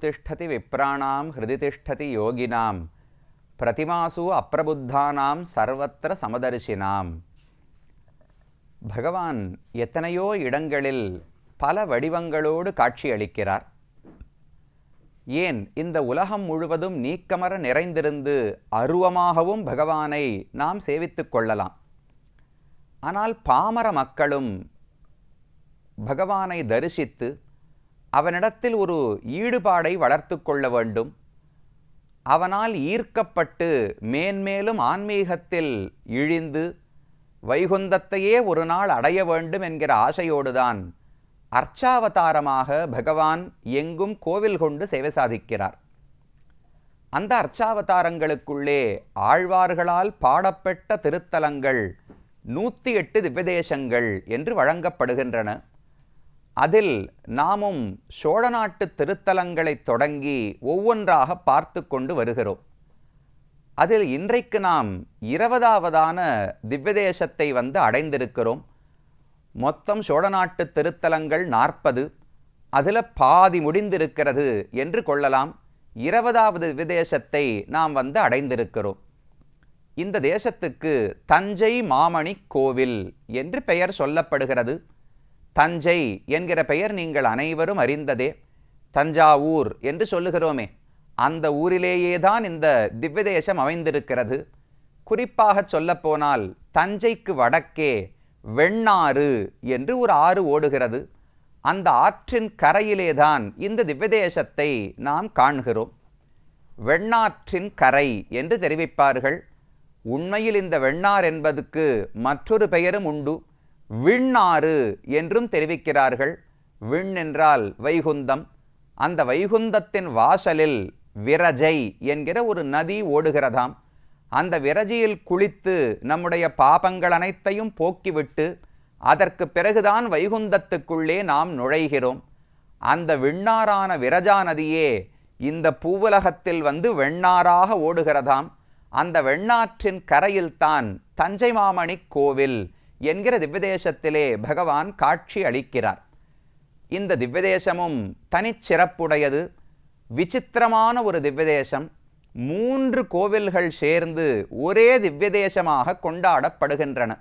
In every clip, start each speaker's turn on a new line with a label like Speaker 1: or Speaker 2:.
Speaker 1: திஷ்டதி விப்ராணாம் ஹிருதி திஷ்டதி யோகினாம் பிரதிமாசு அப்பிரபுத்தானாம் சர்வத்திர சமதர்சினாம் பகவான் எத்தனையோ இடங்களில் பல வடிவங்களோடு காட்சி அளிக்கிறார் ஏன்? இந்த உலகம் முழுவதும் நீக்கமர நிறைந்திருந்து அருவமாகவும் பகவானை நாம் சேவித்துக் கொள்ளலாம். ஆனால் பாமர மக்களும் பகவானை தரிசித்து அவனிடத்தில் ஒரு ஈடுபாடை வளர்த்து கொள்ள வேண்டும். அவனால் ஈர்க்கப்பட்டு மேன்மேலும் ஆன்மீகத்தில் இழிந்து வைகுந்தத்தையே ஒரு நாள் அடைய வேண்டும் என்கிற ஆசையோடுதான் அர்ச்சாவதாரமாக பகவான் எங்கும் கோவில் கொண்டு சேவை சாதிக்கிறார். அந்த அர்ச்சாவதாரங்களுக்குள்ளே ஆழ்வார்களால் பாடப்பட்ட திருத்தலங்கள் நூற்றி எட்டு திவ்யதேசங்கள் என்று வழங்கப்படுகின்றன. அதில் நாமும் சோழ நாட்டு திருத்தலங்களைத் தொடங்கி ஒவ்வொன்றாக பார்த்து கொண்டு வருகிறோம். அதில் இன்றைக்கு நாம் இருபதாவதான திவ்யதேசத்தை வந்து அடைந்திருக்கிறோம். மொத்தம் சோழ நாட்டு திருத்தலங்கள் நாற்பது அதில் பாதி முடிந்திருக்கிறது என்று கொள்ளலாம். இருபதாவது விதேசத்தை நாம் வந்து அடைந்திருக்கிறோம். இந்த தேசத்துக்கு தஞ்சை மாமணி கோவில் என்று பெயர் சொல்லப்படுகிறது. தஞ்சை என்கிற பெயர் நீங்கள் அனைவரும் அறிந்ததே. தஞ்சாவூர் என்று சொல்லுகிறோமே. அந்த ஊரிலேயே தான் இந்த திவ்யதேசம் அமைந்திருக்கிறது. குறிப்பாக சொல்லப்போனால் தஞ்சைக்கு வடக்கே வெண்ணாறு என்று ஒரு ஆறு ஓடுகிறது. அந்த ஆற்றின் கரையிலேதான் இந்த திவ்யதேசத்தை நாம் காண்கிறோம். வெண்ணாற்றின் கரை என்று தெரிவிப்பார்கள். உண்மையில் இந்த வெண்ணார் என்பதுக்கு மற்றொரு பெயரும் உண்டு. விண்ணாறு என்றும் தெரிவிக்கிறார்கள். விண் என்றால் வைகுந்தம். அந்த வைகுந்தத்தின் வாசலில் விரஜை என்கிற ஒரு நதி ஓடுகிறதாம். அந்த விரஜியில் குளித்து நம்முடைய பாபங்கள் அனைத்தையும் போக்கிவிட்டு அதற்கு பிறகுதான் வைகுந்தத்துக்குள்ளே நாம் நுழைகிறோம். அந்த விண்ணாரான விரஜா நதியே இந்த பூவுலகத்தில் வந்து வெண்ணாறாக ஓடுகிறதாம். அந்த வெண்ணாற்றின் கரையில்தான் தஞ்சை மாமணி கோவில் என்கிற திவ்யதேசத்திலே பகவான் காட்சி அளிக்கிறார். இந்த திவ்யதேசமும் தனிச்சிறப்புடையது விசித்திரமான ஒரு திவ்யதேசம். மூன்று கோவில்கள் சேர்ந்து ஒரே திவ்யதேசமாக கொண்டாடப்படுகின்றன.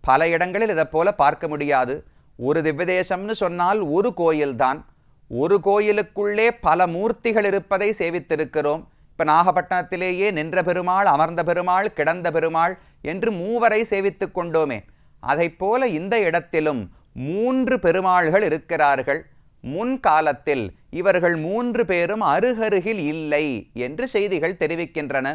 Speaker 1: பல இடங்களில் இதை போல பார்க்க முடியாது. ஒரு திவ்யதேசம்னு சொன்னால் ஒரு கோயில்தான். ஒரு கோயிலுக்குள்ளே பல மூர்த்திகள் இருப்பதை சேவித்திருக்கிறோம். இப்போ நாகப்பட்டினத்திலேயே நின்ற பெருமாள் அமர்ந்த பெருமாள் கிடந்த பெருமாள் என்று மூவரை சேவித்து கொண்டோமே. அதைப் போல இந்த இடத்திலும் மூன்று பெருமாள்கள் இருக்கிறார்கள். முன்காலத்தில் இவர்கள் மூன்று பேரும் அருகருகில் இல்லை என்று செய்திகள் தெரிவிக்கின்றன.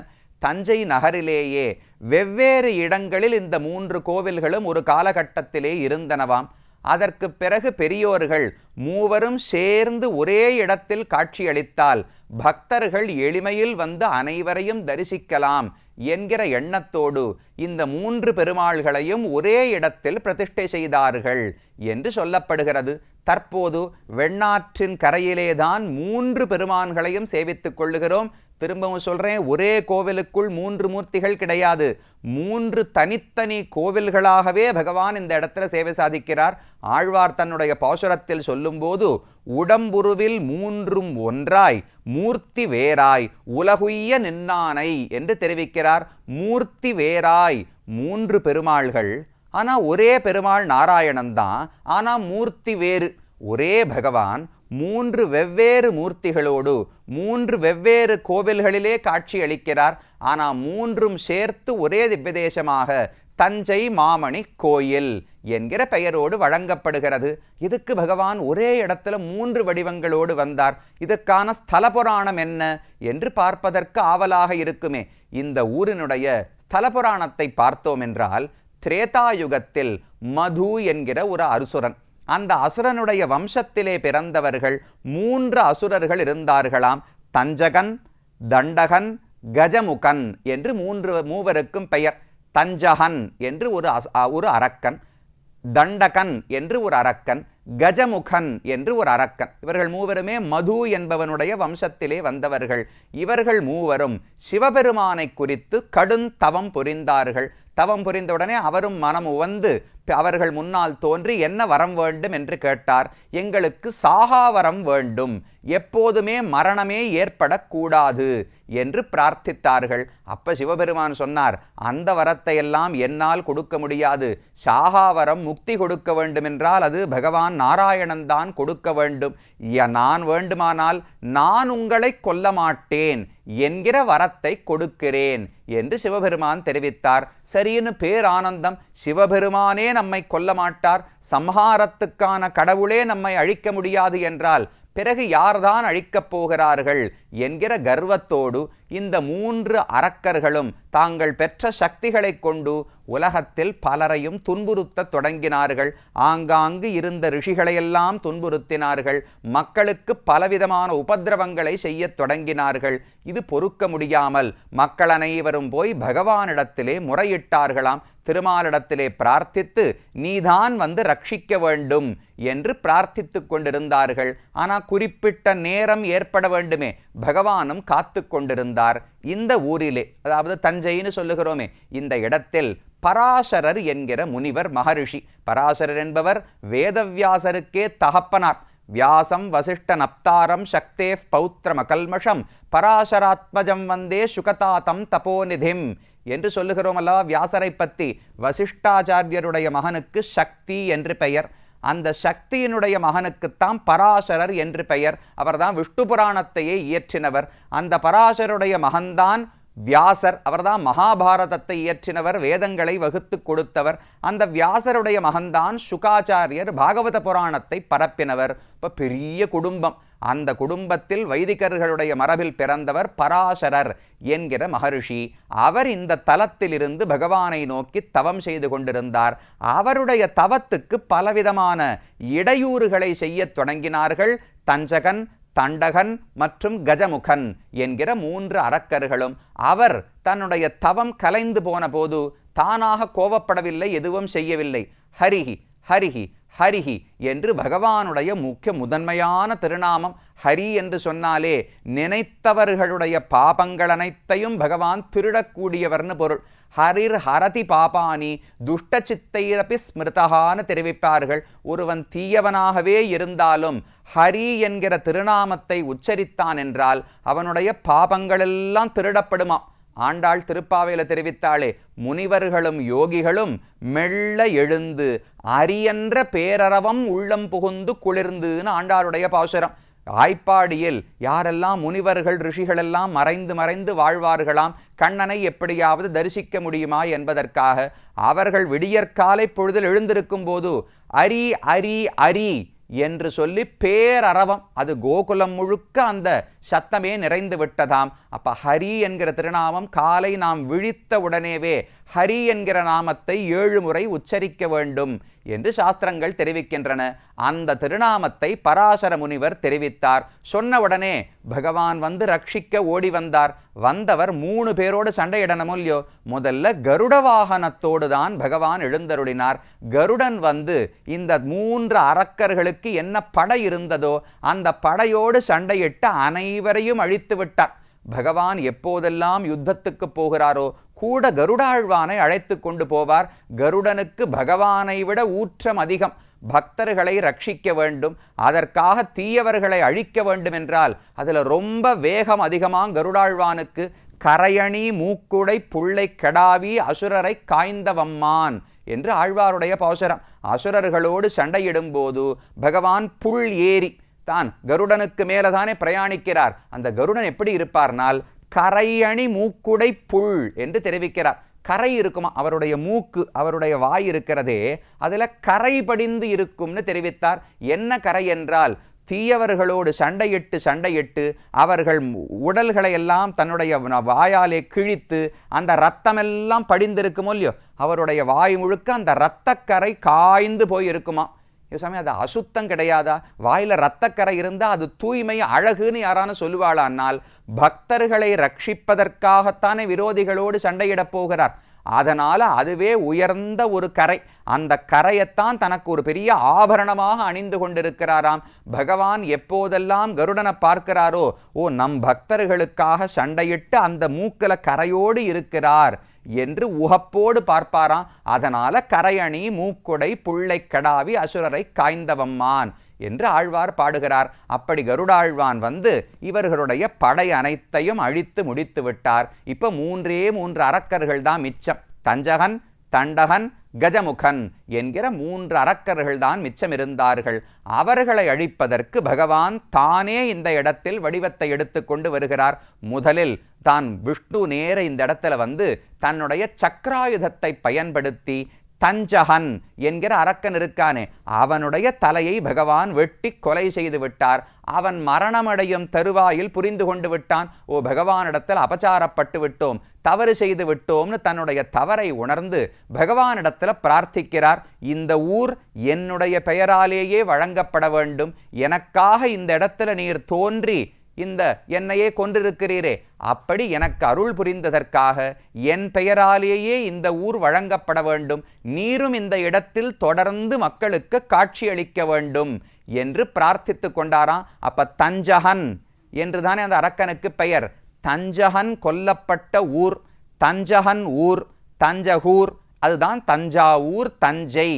Speaker 1: தஞ்சை நகரிலேயே வெவ்வேறு இடங்களில் இந்த மூன்று கோவில்களும் ஒரு காலகட்டத்திலே இருந்தனவாம். அதற்கு பிறகு பெரியோர்கள் மூவரும் சேர்ந்து ஒரே இடத்தில் காட்சியளித்தால் பக்தர்கள் எளிமையில் வந்து அனைவரையும் தரிசிக்கலாம் என்கிற எண்ணத்தோடு இந்த மூன்று பெருமாள்களையும் ஒரே இடத்தில் பிரதிஷ்டை செய்தார்கள் என்று சொல்லப்படுகிறது. தற்போது வெண்ணாற்றின் கரையிலேதான் மூன்று பெருமான்களையும் சேவித்துக் கொள்ளுகிறோம். திரும்பவும் சொல்கிறேன் ஒரே கோவிலுக்குள் மூன்று மூர்த்திகள் கிடையாது. மூன்று தனித்தனி கோவில்களாகவே பகவான் இந்த இடத்துல சேவை சாதிக்கிறார். ஆழ்வார் தன்னுடைய பாசுரத்தில் சொல்லும்போது உடம்புருவில் மூன்றும் ஒன்றாய் மூர்த்தி வேறாய் உலகுய்ய நின்னானை என்று தெரிவிக்கிறார். மூர்த்தி வேறாய் மூன்று பெருமாள்கள் ஆனால் ஒரே பெருமாள் நாராயணன் தான் ஆனால் மூர்த்தி வேறு. ஒரே பகவான் மூன்று வெவ்வேறு மூர்த்திகளோடு மூன்று வெவ்வேறு கோவில்களிலே காட்சி அளிக்கிறார் ஆனால் மூன்றும் சேர்த்து ஒரே திவ்யதேசமாக தஞ்சை மாமணி கோயில் என்கிற பெயரோடு வழங்கப்படுகிறது. இதுக்கு பகவான் ஒரே இடத்துல மூன்று வடிவங்களோடு வந்தார். இதுக்கான ஸ்தல புராணம் என்ன என்று பார்ப்பதற்கு ஆவலாக இருக்குமே. இந்த ஊரினுடைய ஸ்தல புராணத்தை பார்த்தோம் என்றால் திரேதாயுகத்தில் மது என்கிற ஒரு அருசுரன் அந்த அசுரனுடைய வம்சத்திலே பிறந்தவர்கள் மூன்று அசுரர்கள் இருந்தார்களாம். தஞ்சகன் தண்டகன் கஜமுகன் என்று மூன்று மூவருக்கும் பெயர். தஞ்சகன் என்று ஒரு ஒரு அரக்கன். தண்டகன் என்று ஒரு அரக்கன். கஜமுகன் என்று ஒரு அரக்கன். இவர்கள் மூவருமே மது என்பவனுடைய வம்சத்திலே வந்தவர்கள். இவர்கள் மூவரும் சிவபெருமானை குறித்து கடும் தவம் புரிந்தார்கள். தவம் புரிந்தவுடனே அவரும் மனம் உவந்து அவர்கள் முன்னால் தோன்றி என்ன வரம் வேண்டும்? என்று கேட்டார். எங்களுக்கு சாகாவரம் வேண்டும். எப்போதுமே மரணமே ஏற்படக்கூடாது என்று பிரார்த்தித்தார்கள். அப்ப சிவபெருமான் சொன்னார் அந்த வரத்தை எல்லாம் என்னால் கொடுக்க முடியாது. சாகாவரம் முக்தி கொடுக்க வேண்டுமென்றால் அது பகவான் நாராயணன் தான் கொடுக்க வேண்டும். ய- நான் வேண்டுமானால் நான் உங்களை கொல்ல மாட்டேன். என்கிற வரத்தை கொடுக்கிறேன். என்று சிவபெருமான் தெரிவித்தார். சரின்னு பேரானந்தம் சிவபெருமானே நம்மை கொல்ல மாட்டார் சம்ஹாரத்துக்கான கடவுளே நம்மை அழிக்க முடியாது என்றால் பிறகு யார்தான் அழிக்கப் போகிறார்கள்? என்கிற கர்வத்தோடு இந்த மூன்று அரக்கர்களும் தாங்கள் பெற்ற சக்திகளைக் கொண்டு உலகத்தில் பலரையும் துன்புறுத்தத் தொடங்கினார்கள். ஆங்காங்கு இருந்த ரிஷிகளையெல்லாம் துன்புறுத்தினார்கள். மக்களுக்கு பலவிதமான உபத்திரவங்களை செய்யத் தொடங்கினார்கள். இது பொறுக்க முடியாமல் மக்கள் அனைவரும் போய் பகவானிடத்திலே முறையிட்டார்களாம். திருமாலிடத்திலே பிரார்த்தித்து நீதான் வந்து ரட்சிக்க வேண்டும் என்று பிரார்த்தித்துக் கொண்டிருந்தார்கள். ஆனால் குறிப்பிட்ட நேரம் ஏற்பட வேண்டுமே. பகவானும் காத்து கொண்டிருந்தார் இந்த ஊரிலே அதாவது தஞ்சைன்னு சொல்லுகிறோமே இந்த இடத்தில் பராசரர் என்கிற முனிவர் மகரிஷி. பராசரர் என்பவர் வேதவியாசருக்கே தகப்பனார். வியாசம் வசிஷ்ட நப்தாரம் சக்தே பௌத்திரமகல்மஷம் பராசராத்மஜம் வந்தே சுகதாதம் தபோநிதிம் என்று சொல்லுகிறோம் அல்லவா வியாசரை பற்றி. வசிஷ்டாச்சாரியருடைய மகனுக்கு சக்தி என்று பெயர். அந்த சக்தியினுடைய மகனுக்குத்தான் பராசரர் என்று பெயர். அவர்தான் விஷ்ணு புராணத்தையே இயற்றினவர். அந்த பராசருடைய மகன்தான் வியாசர் அவர்தான் மகாபாரதத்தை இயற்றினவர் வேதங்களை வகுத்து கொடுத்தவர். அந்த வியாசருடைய மகன்தான் சுகாச்சாரியர் பாகவத புராணத்தை பரப்பினவர். இப்போ பெரிய குடும்பம். அந்த குடும்பத்தில் வைதிகர்களுடைய மரபில் பிறந்தவர் பராசரர் என்கிற மகரிஷி. அவர் இந்த தலத்திலிருந்து பகவானை நோக்கி தவம் செய்து கொண்டிருந்தார். அவருடைய தவத்துக்கு பலவிதமான இடையூறுகளை செய்யத் தொடங்கினார்கள். தஞ்சகன் தண்டகன் மற்றும் கஜமுகன் என்கிற மூன்று அரக்கர்களும் அவர் தன்னுடைய தவம் கலைந்து போன போது தானாக கோபப்படவில்லை எதுவும் செய்யவில்லை. ஹரிஹி ஹரிஹி ஹரிஹி என்று பகவானுடைய முக்கிய முதன்மையான திருநாமம் ஹரி என்று சொன்னாலே நினைத்தவர்களுடைய பாபங்கள் அனைத்தையும் பகவான் திருடக்கூடியவர்னு பொருள். ஹரிர் ஹரதி பாபானி துஷ்ட சித்தைரபி ஸ்மிருதகான்னு தெரிவிப்பார்கள். ஒருவன் தீயவனாகவே இருந்தாலும் ஹரி என்கிற திருநாமத்தை உச்சரித்தான் என்றால் அவனுடைய பாபங்களெல்லாம் திருடப்படுமாம் ஆண்டாள் திருப்பாவையில் தெரிவித்தாளே முனிவர்களும் யோகிகளும் மெல்ல எழுந்து அரியன்ற பேரறவம் உள்ளம் புகுந்து குளிர்ந்துன்னு ஆண்டாளுடைய பாசுரம். ஆய்ப்பாடியில் யாரெல்லாம் முனிவர்கள் ரிஷிகளெல்லாம் மறைந்து மறைந்து வாழ்வார்களாம் கண்ணனை எப்படியாவது தரிசிக்க முடியுமா என்பதற்காக அவர்கள் விடியற்காலை பொழுதில் எழுந்திருக்கும் போது அரி அரி அரி என்று சொல்லி பேரறவம் அது கோகுலம் முழுக்க அந்த சத்தமே நிறைந்து விட்டதாம். அப்ப ஹரி என்கிற திருநாமம் காலை நாம் விழித்த உடனேவே ஹரி என்கிற நாமத்தை ஏழு முறை உச்சரிக்க வேண்டும் என்று சாஸ்திரங்கள் தெரிவிக்கின்றன. அந்த திருநாமத்தை பராசர முனிவர் தெரிவித்தார். சொன்ன உடனே பகவான் வந்து ரட்சிக்க ஓடி வந்தார். வந்தவர் மூணு பேரோடு சண்டையிடணும் இல்லையோ? முதல்ல கருட வாகனத்தோடு தான் பகவான் எழுந்தருளினார். கருடன் வந்து இந்த மூன்று அரக்கர்களுக்கு என்ன படை இருந்ததோ அந்த படையோடு சண்டையிட்டு அனைவரையும் அழித்து விட்டார். பகவான் எப்போதெல்லாம் யுத்தத்துக்கு போகிறாரோ கூட கருடாழ்வானை அழைத்து கொண்டு போவார். கருடனுக்கு பகவானை விட ஊற்றம் அதிகம். பக்தர்களை ரட்சிக்க வேண்டும். அதற்காக தீயவர்களை அழிக்க வேண்டும் என்றால் அதில் ரொம்ப வேகம் அதிகமாக கருடாழ்வானுக்கு. கரையணி மூக்குடை புள்ளை கெடாவி அசுரரை காய்ந்தவம்மான் என்று ஆழ்வாருடைய பாசுரம். அசுரர்களோடு சண்டையிடும்போது பகவான் புல் ஏறி தான் கருடனுக்கு மேலதானே பிரயாணிக்கிறார். அந்த கருடன் எப்படி இருப்பார்னால் கரையணி மூக்குடை புல் என்று தெரிவிக்கிறார். கரை இருக்குமா? அவருடைய மூக்கு அவருடைய வாய் இருக்கிறதே அதில் கரை படிந்து இருக்கும்னு தெரிவித்தார். என்ன கரை என்றால் தீயவர்களோடு சண்டையிட்டு சண்டையிட்டு அவர்கள் உடல்களை எல்லாம் தன்னுடைய வாயாலே கிழித்து அந்த ரத்தமெல்லாம் படிந்திருக்குமோ இல்லையோ? அவருடைய வாய் முழுக்க அந்த இரத்தக்கரை காய்ந்து போயிருக்குமா? சாமி அது அசுத்தம் கிடையாதா? வாயில் ரத்தக்கரை இருந்தால் அது தூய்மை அழகுன்னு யாரானு சொல்லுவாளானால் பக்தர்களை ரட்சிப்பதற்காகத்தானே விரோதிகளோடு சண்டையிடப் போகிறார். அதனால் அதுவே உயர்ந்த ஒரு கரை. அந்த கரையைத்தான் தனக்கு ஒரு பெரிய ஆபரணமாக அணிந்து கொண்டிருக்கிறாராம். பகவான் எப்போதெல்லாம் கருடனை பார்க்கிறாரோ ஓ நம் பக்தர்களுக்காக சண்டையிட்டு அந்த மூக்கில் கரையோடு இருக்கிறார். என்று உகப்போடு பார்ப்பாராம். அதனால கரையணி மூக்குடை புள்ளை கடாவி அசுரரை காய்ந்தவம்மான் என்று ஆழ்வார் பாடுகிறார். அப்படி கருடாழ்வான் வந்து இவர்களுடைய படை அனைத்தையும் அழித்து முடித்து விட்டார். இப்போ மூன்றே மூன்று அரக்கர்கள் தான் மிச்சம். தஞ்சகன் தண்டகன் கஜமுகன் என்கிற மூன்று அரக்கர்கள்தான் மிச்சமிருந்தார்கள். மிச்சம் இருந்தார்கள் அவர்களை அழிப்பதற்கு பகவான் தானே இந்த இடத்தில் வடிவத்தை எடுத்துக்கொண்டு வருகிறார். முதலில் தான் விஷ்ணு நேர இந்த இடத்துல வந்து தன்னுடைய சக்கராயுதத்தை பயன்படுத்தி தஞ்சகன் என்கிற அரக்கன் இருக்கானே அவனுடைய தலையை பகவான் வெட்டி கொலை செய்து விட்டார். அவன் மரணமடையும் தருவாயில் புரிந்து கொண்டு விட்டான். ஓ பகவானிடத்தில் அபச்சாரப்பட்டு விட்டோம். தவறு செய்து விட்டோம்னு தன்னுடைய தவறை உணர்ந்து பகவானிடத்தில் பிரார்த்திக்கிறார். இந்த ஊர் என்னுடைய பெயராலேயே வழங்கப்பட வேண்டும். எனக்காக இந்த இடத்துல நீர் தோன்றி இந்த என்னையே கொண்டிருக்கிறீரே அப்படி எனக்கு அருள் புரிந்ததற்காக என் பெயராலேயே இந்த ஊர் வழங்கப்பட வேண்டும். நீரும் இந்த இடத்தில் தொடர்ந்து மக்களுக்கு காட்சியளிக்க வேண்டும் என்று பிரார்த்தித்து கொண்டாராம். அப்ப தஞ்சகன் என்றுதானே அந்த அரக்கனுக்கு பெயர். தஞ்சகன் கொல்லப்பட்ட ஊர் தஞ்சகன் ஊர் தஞ்சகூர் அதுதான் தஞ்சாவூர் தஞ்சை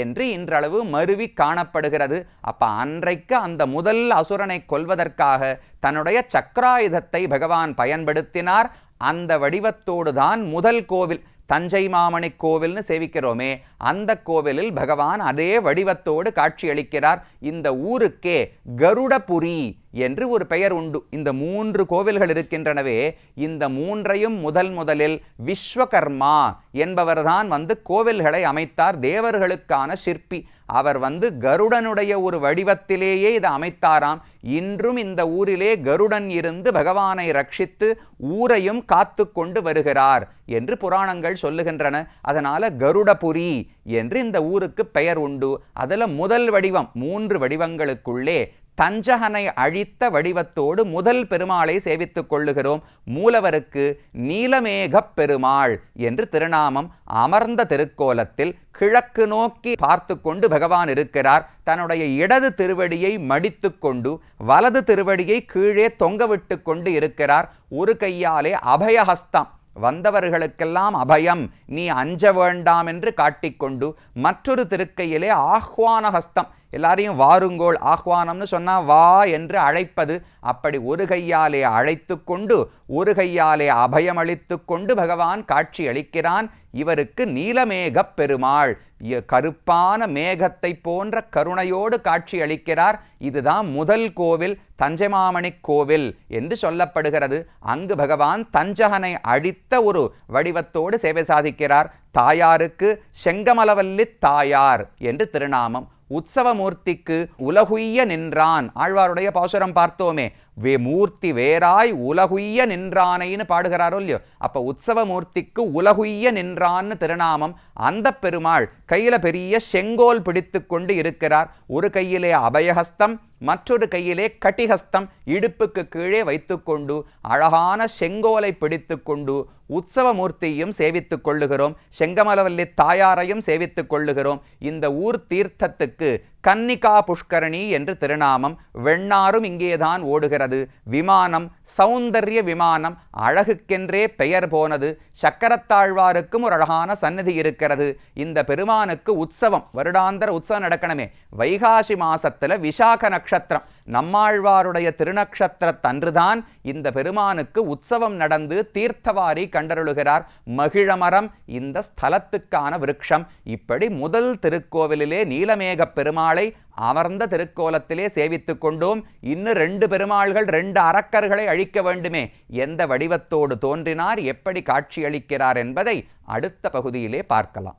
Speaker 1: என்று இன்றளவு மருவி காணப்படுகிறது. அப்ப அன்றைக்கு அந்த முதல் அசுரனை கொல்வதற்காக தன்னுடைய சக்கராயுதத்தை பகவான் பயன்படுத்தினார். அந்த வடிவத்தோடு தான் முதல் கோவில் தஞ்சை மாமணி கோவில்னு சேவிக்கிறோமே. அந்த கோவிலில் பகவான் அதே வடிவத்தோடு காட்சியளிக்கிறார். இந்த ஊருக்கே கருடபுரி என்று ஒரு பெயர் உண்டு. இந்த மூன்று கோவில்கள் இருக்கின்றனவே இந்த மூன்றையும் முதல் முதலில் விஸ்வகர்மா என்பவர்தான் வந்து கோவில்களை அமைத்தார். தேவர்களுக்கான சிற்பி. அவர் வந்து கருடனுடைய ஒரு வடிவத்திலேயே இதை அமைத்தாராம். இன்றும் இந்த ஊரிலே கருடன் இருந்து பகவானை ரட்சித்து ஊரையும் காத்து கொண்டு வருகிறார் என்று புராணங்கள் சொல்லுகின்றன. அதனால கருடபுரி என்று இந்த ஊருக்கு பெயர் உண்டு. அதுல முதல் வடிவம் மூன்று வடிவங்களுக்குள்ளே தஞ்சகனை அழித்த வடிவத்தோடு முதல் பெருமாளை சேவித்துக் கொள்ளுகிறோம். மூலவருக்கு நீலமேகப் பெருமாள் என்று திருநாமம் அமர்ந்த திருக்கோலத்தில் கிழக்கு நோக்கி பார்த்து கொண்டு பகவான் இருக்கிறார். தன்னுடைய இடது திருவடியை மடித்து கொண்டு வலது திருவடியை கீழே தொங்கவிட்டு கொண்டு இருக்கிறார். ஒரு கையாலே அபயஹஸ்தம் வந்தவர்களுக்கெல்லாம் அபயம். நீ அஞ்ச வேண்டாம் என்று காட்டிக்கொண்டு மற்றொரு திருக்கையிலே ஆஹ்வான ஹஸ்தம் எல்லாரையும் வாருங்கோள் ஆஹ்வானம்னு சொன்னா வா என்று அழைப்பது அப்படி ஒரு கையாலே அழைத்து கொண்டு ஒரு கையாலே அபயமளித்து கொண்டு பகவான் காட்சி அளிக்கிறான். இவருக்கு நீலமேகப் பெருமாள் கருப்பான மேகத்தை போன்ற கருணையோடு காட்சி அளிக்கிறார். இதுதான் முதல் கோவில் தஞ்சைமாமணி கோவில் என்று சொல்லப்படுகிறது. அங்கு பகவான் தஞ்சகனை அழித்த ஒரு வடிவத்தோடு சேவை சாதிக்கிறார். தாயாருக்கு செங்கமலவல்லி தாயார் என்று திருநாமம் உற்சவமூர்த்திக்கு உலகுய்ய நின்றான். ஆழ்வாருடைய பாசுரம் பார்த்தோமே. வே மூர்த்தி வேறாய் உலகுய்ய நின்றானைன்னு பாடுகிறாரோ இல்லையோ? அப்ப உற்சவமூர்த்திக்கு உலகுய்ய நின்றான்னு திருநாமம் அந்த பெருமாள் கையில பெரிய செங்கோல் பிடித்து கொண்டு இருக்கிறார். ஒரு கையிலே அபயஹஸ்தம் மற்றொரு கையிலே கட்டிஹஸ்தம் இடுப்புக்கு கீழே வைத்துக்கொண்டு அழகான செங்கோலை பிடித்துக்கொண்டு உற்சவமூர்த்தியும் சேவித்துக் கொள்ளுகிறோம். செங்கமலவல்லி தாயாரையும் சேவித்துக் கொள்ளுகிறோம். இந்த ஊர் தீர்த்தத்துக்கு கன்னிகா புஷ்கரணி என்று திருநாமம் வெண்ணாரும் இங்கேதான் ஓடுகிறது. விமானம் சௌந்தர்ய விமானம் அழகுக்கென்றே பெயர் போனது. சக்கரத்தாழ்வாருக்கும் ஒரு அழகான சன்னதி இருக்கிறது. இந்த பெருமானுக்கு உற்சவம் வருடாந்தர உற்சவம் நடக்கணுமே. வைகாசி மாசத்துல விசாக நட்சத்திரம். நம்மாழ்வாருடைய திருநக்ஷத்திரத்தன்றுதான் இந்த பெருமானுக்கு உற்சவம் நடந்து தீர்த்தவாரி கண்டருளுகிறார். மகிழமரம் இந்த ஸ்தலத்துக்கான விருட்சம். இப்படி முதல் திருக்கோவிலிலே நீலமேகப் பெருமாளை அமர்ந்த திருக்கோலத்திலே சேவித்துக் கொண்டோம். இன்னும் ரெண்டு பெருமாள்கள் ரெண்டு அரக்கர்களை அழிக்க வேண்டுமே. எந்த வடிவத்தோடு தோன்றினார் எப்படி காட்சியளிக்கிறார் என்பதை அடுத்த பகுதியிலே பார்க்கலாம்.